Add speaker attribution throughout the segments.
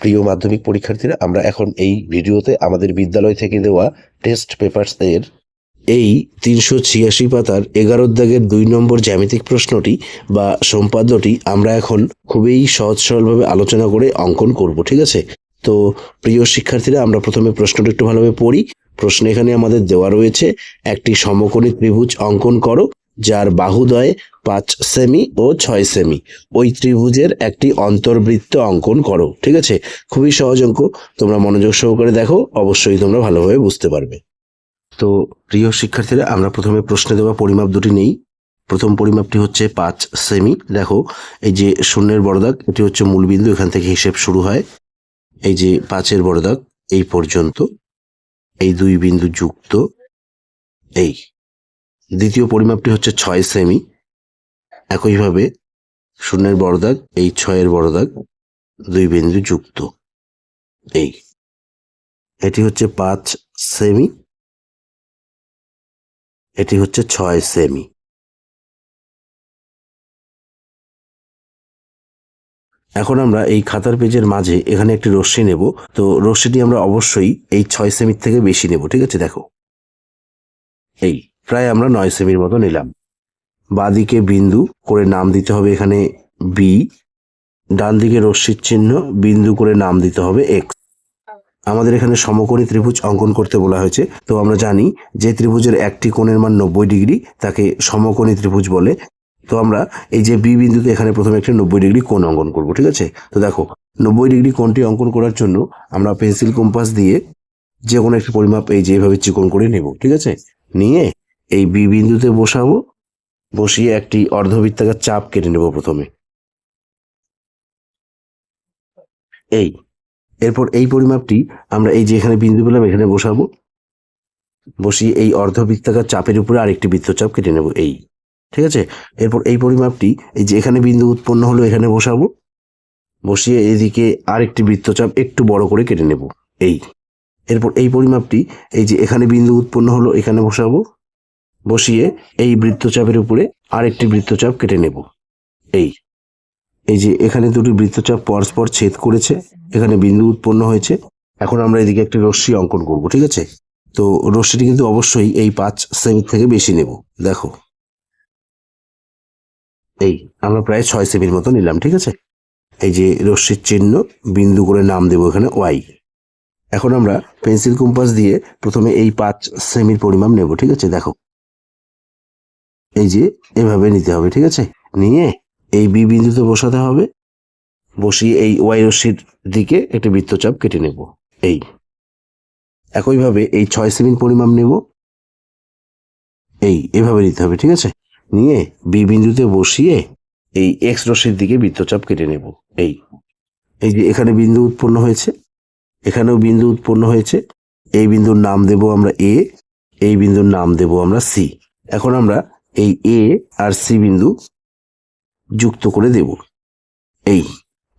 Speaker 1: প্রিয় মাধ্যমিক পরীক্ষার্থীরা, আমরা এখন এই ভিডিওতে আমাদের বিদ্যালয় থেকে দেওয়া টেস্ট পেপারস এর এই তিনশো ছিয়াশি পাতার এগারো দাগের দুই নম্বর জ্যামিতিক প্রশ্নটি বা সম্পাদ্যটি আমরা এখন খুবই সহজ সরলভাবে আলোচনা করে অঙ্কন করব, ঠিক আছে? তো প্রিয় শিক্ষার্থীরা, আমরা প্রথমে প্রশ্নটা একটু ভালোভাবে পড়ি। প্রশ্ন এখানে আমাদের দেওয়া রয়েছে, একটি সমকোণী ত্রিভুজ অঙ্কন করো। যার বাহুদয় পাঁচ সেমি ও ছয় সেমি। ওই ত্রিভুজের একটি অন্তর্বৃত্ত অঙ্কন করো, ঠিক আছে? খুবই সহজ অঙ্ক। তোমরা মনোযোগ সহকারে দেখো, অবশ্যই তোমরা ভালোভাবে বুঝতে পারবে। তো প্রিয় শিক্ষার্থীরা, আমরা প্রথমে প্রশ্নে দেওয়া পরিমাপ দুটি নেই। প্রথম পরিমাপটি হচ্ছে পাঁচ সেমি। দেখো, এই যে শূন্যের বড়দাগ এটি হচ্ছে মূলবিন্দু, এখান থেকে হিসেব শুরু হয়। এই যে পাঁচের বড়দাগ এই পর্যন্ত। এই দুই বিন্দু যুক্ত, এই। দ্বিতীয় পরিমাপটি হচ্ছে ছয় সেমি। একইভাবে শূন্যের বড়দাগ এই ছয়ের বড়দাগ দুই বিন্দু যুক্ত। এই। এটি হচ্ছে পাঁচ সেমি। এটি হচ্ছে ছয় সেমি। এখন আমরা এই খাতার পেজের মাঝে এখানে একটি রশ্মি নেব। তো রশ্মিটি আমরা অবশ্যই এই ছয় সেমির থেকে বেশি নেব, ঠিক আছে? দেখো। এই। প্রায় আমরা নয় সেমির মতো নিলাম। বাদিকে বিন্দু করে নাম দিতে হবে এখানে বি ডান দিকে রশ্মির চিহ্ন বিন্দু করে নাম দিতে হবে এক্স আমাদের এখানে সমকোণী ত্রিভুজ অঙ্কন করতে বলা হয়েছে। তো আমরা জানি যে ত্রিভুজের একটি কোণের মান নব্বই ডিগ্রি, তাকে সমকোণী ত্রিভুজ বলে। তো আমরা এই যে বি বিন্দুতে এখানে প্রথমে একটি নব্বই ডিগ্রি কোণ অঙ্কন করব, ঠিক আছে? তো দেখো, নব্বই ডিগ্রি কোণটি অঙ্কন করার জন্য আমরা পেন্সিল কম্পাস দিয়ে যে কোনো একটি পরিমাপ এই যে এভাবে চিকন করে নেব, ঠিক আছে? নিয়ে এই বি বিন্দুতে বসাবো, বসিয়ে একটি অর্ধবৃত্তাকার চাপ কেটে নেব প্রথমে। এই, এরপর এই পরিমাপটি আমরা এই যে এখানে বিন্দু পেলাম, এখানে বসাবো। বসিয়ে এই অর্ধবৃত্তাকার চাপের উপরে আরেকটি বৃত্তচাপ কেটে নেব, এই। ঠিক আছে? এরপর এই পরিমাপটি, এই যে এখানে বিন্দু উৎপন্ন হলো, এখানে বসাবো। বসিয়ে এদিকে আরেকটি বৃত্তচাপ একটু বড় করে কেটে নেব, এই। এরপর এই পরিমাপটি, এই যে এখানে বিন্দু উৎপন্ন হলো, এখানে বসাবো। বসিয়ে এই বৃত্তচাপের উপরে আরেকটি বৃত্তচাপ কেটে নেব। এই। এই যে এখানে দুটি বৃত্তচাপ পরস্পর ছেদ করেছে, এখানে বিন্দু উৎপন্ন হয়েছে। এখন আমরা এদিকে একটি রশ্মি অঙ্কন করব, ঠিক আছে? তো রশ্মিটি কিন্তু অবশ্যই এই পাঁচ সেমি থেকে বেশি নেব, দেখো। এই, আমরা প্রায় ছয় সেমির মতো নিলাম, ঠিক আছে? এই যে রশ্মির চিহ্ন, বিন্দু করে নাম দেবো এখানে ওয়াই। এখন আমরা পেন্সিল কম্পাস দিয়ে প্রথমে এই পাঁচ সেমির পরিমাণ নেব, ঠিক আছে? দেখো। এই যে, এভাবে নিতে হবে, ঠিক আছে? নিয়ে এই বি বিন্দুতে বসাতে হবে। বসিয়ে এই ওয়াই রশ্মির দিকে একটি বৃত্তচাপ কেটে নেব। এই। একইভাবে এই ছয় সেমির পরিমাপ নেব। এই, এভাবে নিতে হবে, ঠিক আছে? নিয়ে বি বিন্দুতে বসিয়ে এই এক্স রশ্মির দিকে বৃত্তচাপ কেটে নেব। এই। এই যে, এখানে বিন্দু উৎপন্ন হয়েছে। এখানেও বিন্দু উৎপন্ন হয়েছে। এই বিন্দুর নাম দেব আমরা এ, এই বিন্দুর নাম দেব আমরা সি। এখন আমরা এই এ আর সি বিন্দু যুক্ত করে দেব। এই।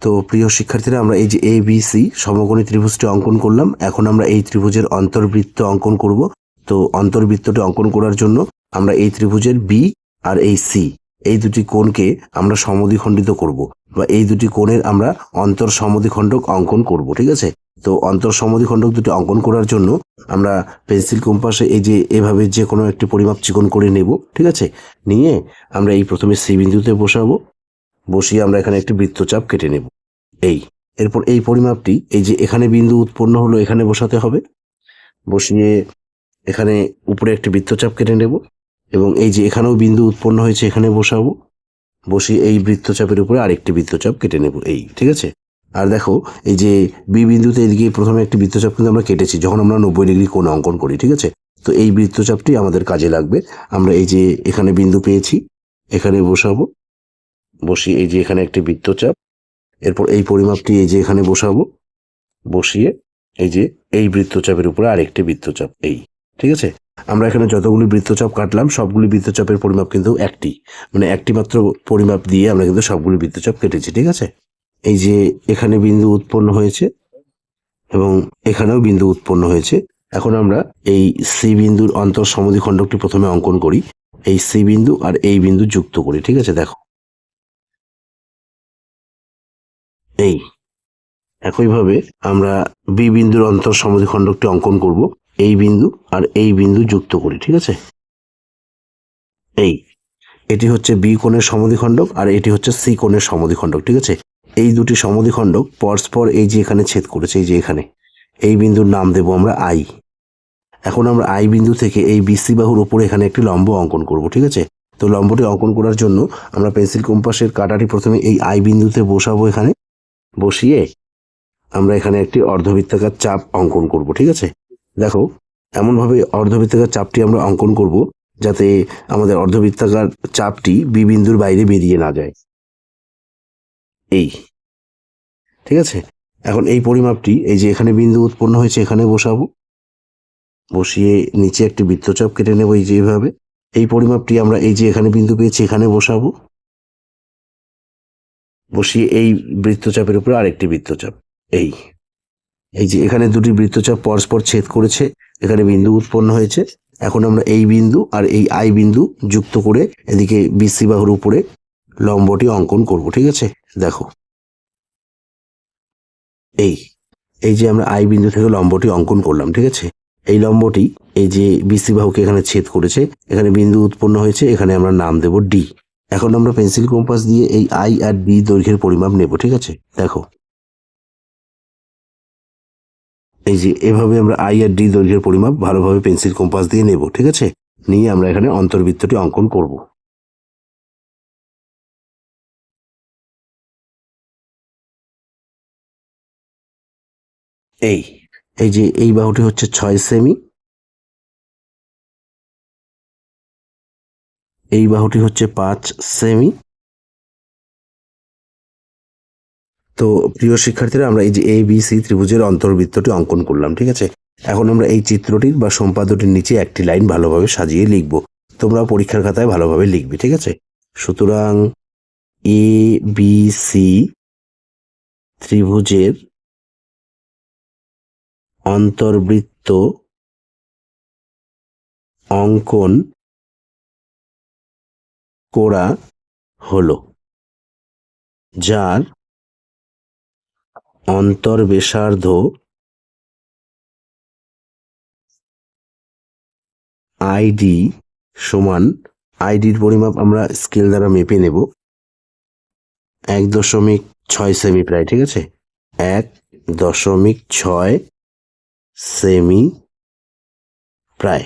Speaker 1: তো প্রিয় শিক্ষার্থীরা, আমরা এই যে এ, বি, সি সমকোণী ত্রিভুজটি অঙ্কন করলাম। এখন আমরা এই ত্রিভুজের অন্তর্বৃত্ত অঙ্কন করব। তো অন্তর্বৃত্তটি অঙ্কন করার জন্য আমরা এই ত্রিভুজের বি আর এই সি এই দুটি কোণকে আমরা সমদ্বিখণ্ডিত করব বা এই দুটি কোণের আমরা অন্তর সমদ্বিখণ্ডক অঙ্কন করব, ঠিক আছে? তো অন্তর সমদ্বিখণ্ডক দুটি অঙ্কন করার জন্য আমরা পেন্সিল কম্পাসে এই যে, এভাবে যে কোনো একটি পরিমাপ চিকন করে নেব, ঠিক আছে? নিয়ে আমরা এই প্রথমে সি বিন্দুতে বসাবো, বসিয়ে আমরা এখানে একটি বৃত্তচাপ কেটে নেব। এই, এরপর এই পরিমাপটি, এই যে এখানে বিন্দু উৎপন্ন হলো, এখানে বসাতে হবে। বসিয়ে এখানে উপরে একটি বৃত্তচাপ কেটে নেব। এবং এই যে এখানেও বিন্দু উৎপন্ন হয়েছে, এখানে বসাবো। বসিয়ে এই বৃত্তচাপের উপরে আরেকটি বৃত্তচাপ কেটে নেব, এই, ঠিক আছে? আর দেখো, এই যে বি বিন্দুতে এদিকে প্রথমে একটি বৃত্তচাপ কিন্তু আমরা কেটেছি, যখন আমরা নব্বই ডিগ্রি কোণ অঙ্কন করি, ঠিক আছে? তো এই বৃত্তচাপটি আমাদের কাজে লাগবে। আমরা এই যে এখানে বিন্দু পেয়েছি, এখানে বসাবো। বসিয়ে এই যে এখানে একটি বৃত্তচাপ, এরপর এই পরিমাপটি এই যে এখানে বসাবো। বসিয়ে এই যে এই বৃত্তচাপের উপরে আরেকটি বৃত্তচাপ, এই, ঠিক আছে? আমরা এখানে যতগুলি বৃত্তচাপ কাটলাম, সবগুলি বৃত্তচাপের পরিমাপ কিন্তু একটি। মানে একটি মাত্র পরিমাপ দিয়ে আমরা কিন্তু সবগুলি বৃত্তচাপ কেটেছি, ঠিক আছে? এই যে এখানে বিন্দু উৎপন্ন হয়েছে এবং এখানেও বিন্দু উৎপন্ন হয়েছে। এখন আমরা এই সি বিন্দুর অন্তর সমদ্বিখণ্ডকটি প্রথমে অঙ্কন করি। এই সি বিন্দু আর এই বিন্দু যুক্ত করি, ঠিক আছে? দেখো। এই। একইভাবে আমরা বি বিন্দুর অন্তর সমদ্বিখণ্ডকটি অঙ্কন করব। এই বিন্দু আর এই বিন্দু যুক্ত করি, ঠিক আছে? এই, এটি হচ্ছে বি কোণের সমদ্বিখণ্ডক আর এটি হচ্ছে সি কোণের সমদ্বিখণ্ডক, ঠিক আছে? এই দুটি সমদ্বিখণ্ডক পরস্পর এই যে এখানে ছেদ করেছে, এই যে এখানে, এই বিন্দুর নাম দেব আমরা আই। এখন আমরা আই বিন্দু থেকে এই বিসি বাহুর উপরে এখানে একটি লম্ব অঙ্কন করব, ঠিক আছে? তো লম্বটি অঙ্কন করার জন্য আমরা পেন্সিল কম্পাসের কাটাটি প্রথমে এই আই বিন্দুতে বসাবো এখানে, বসিয়ে আমরা এখানে একটি অর্ধবৃত্তাকার চাপ অঙ্কন করব, ঠিক আছে? দেখো, এমনভাবে অর্ধবৃত্তাকার চাপটি আমরা অঙ্কন করব যাতে আমাদের অর্ধবৃত্তাকার চাপটি বি বিন্দুর বাইরে বেরিয়ে না যায়। এই। ঠিক আছে? এখন এই পরিমাপটি, এই যে এখানে বিন্দু উৎপন্ন হয়েছে, এখানে বসাবো। বসিয়ে নিচে একটি বৃত্তচাপ কেটে নেব এই যে এইভাবে এই পরিমাপটি আমরা এই যে এখানে বিন্দু পেয়েছি, এখানে বসাবো। বসিয়ে এই বৃত্তচাপের উপরে আরেকটি বৃত্তচাপ। এই। এই যে এখানে দুটি বৃত্তচাপ পরস্পর ছেদ করেছে, এখানে বিন্দু উৎপন্ন হয়েছে। এখন আমরা এই বিন্দু আর এই আই বিন্দু যুক্ত করে এদিকে বিসি বাহুর উপরে লম্বটি অঙ্কন করব, ঠিক আছে? দেখো। এই এই যে আমরা আই বিন্দু থেকে লম্বটি অঙ্কন করলাম, ঠিক আছে? এই লম্বটি, এই যে বিসি বাহুকে এখানে ছেদ করেছে, এখানে বিন্দু উৎপন্ন হয়েছে, এখানে আমরা নাম দেব ডি। এখন আমরা পেন্সিল কম্পাস দিয়ে এই আই আর ডি দৈর্ঘ্যের পরিমাপ নেব, ঠিক আছে? দেখো। এই যে এভাবে আমরা আই আর ডি দৈর্ঘ্যের পরিমাপ ভালোভাবে পেন্সিল কম্পাস দিয়ে নেব, ঠিক আছে? নিয়ে আমরা এখানে অন্তর্বৃত্তটি অঙ্কন করব। এই এই যে এই বাহুটি হচ্ছে ছয় সেমি। এই বাহুটি হচ্ছে পাঁচ সেমি। তো প্রিয় শিক্ষার্থীরা, আমরা এই যে এ বি সি ত্রিভুজের অন্তর্বৃত্তটি অঙ্কন করলাম, ঠিক আছে? এখন আমরা এই চিত্রটির বা সম্পাদটির নিচে একটি লাইন ভালোভাবে সাজিয়ে লিখব। তোমরা পরীক্ষার খাতায় ভালোভাবে লিখবে, ঠিক আছে? সুতরাং এ বি সি ত্রিভুজের অন্তর্বৃত্ত অঙ্কন করা হলো, যার অন্তর্বেশার্ধ আইডি সমান, আইডির পরিমাপ আমরা স্কেল দ্বারা মেপে নেব। এক দশমিক ছয় সেমি প্রায়, ঠিক আছে? এক দশমিক ছয় সেমি প্রায়।